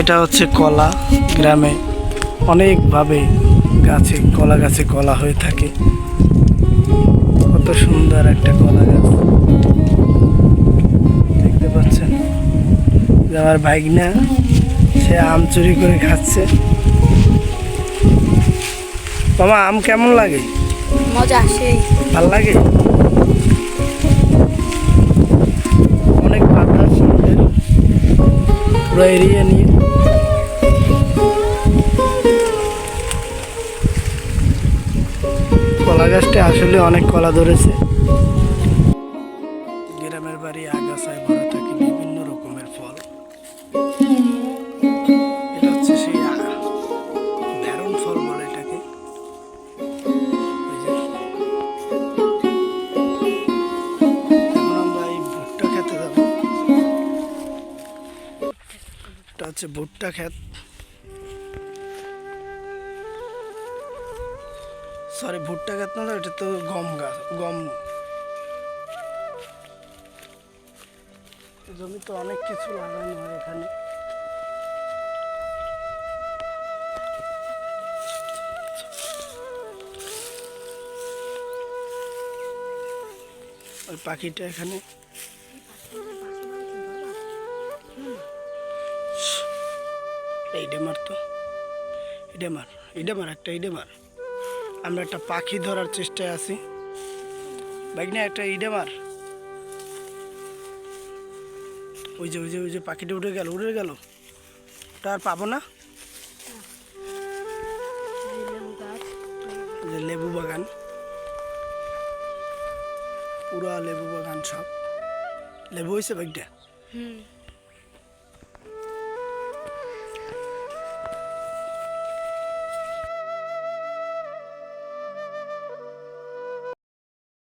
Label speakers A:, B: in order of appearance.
A: এটা হচ্ছে কলা গ্রামে অনেকভাবে গাছে কলা গাছে কলা হয়ে থাকে। কত সুন্দর একটা কলা গাছ। দেখতে পাচ্ছেন? আমার ভাইগনা সে আম চুরি করে খাচ্ছে। মামা আম কেমন লাগে?
B: মজা সেই।
A: ভালো লাগে? পুরো এরিয়া নিয়ে কলা গাছটা আসলে অনেক কলা ধরেছে। গ্রামের বাড়ি আগাছায় হচ্ছে ভুট্টা ক্ষেত। সরি ভুট্টা ক্ষেত না, এটা তো গম গাছ, গম। জমি তো অনেক কিছু লাগানো হয় এখানে। ওই পাখিটা এখানে। এইটা মার তো। এইটা মার এইটা মার একটা এইটা মার আমরা একটা পাখি ধরার চেষ্টায় আছি। বাইক না একটা এইটা মার ওই যে ওই যে ওই যে পাখিটা উঠে গেল উড়ে গেল। ওটা আর পাবো না? যে লেবু বাগান। পুরা লেবু বাগান সব। লেবু হয়েছে বাইকটা
B: হুম।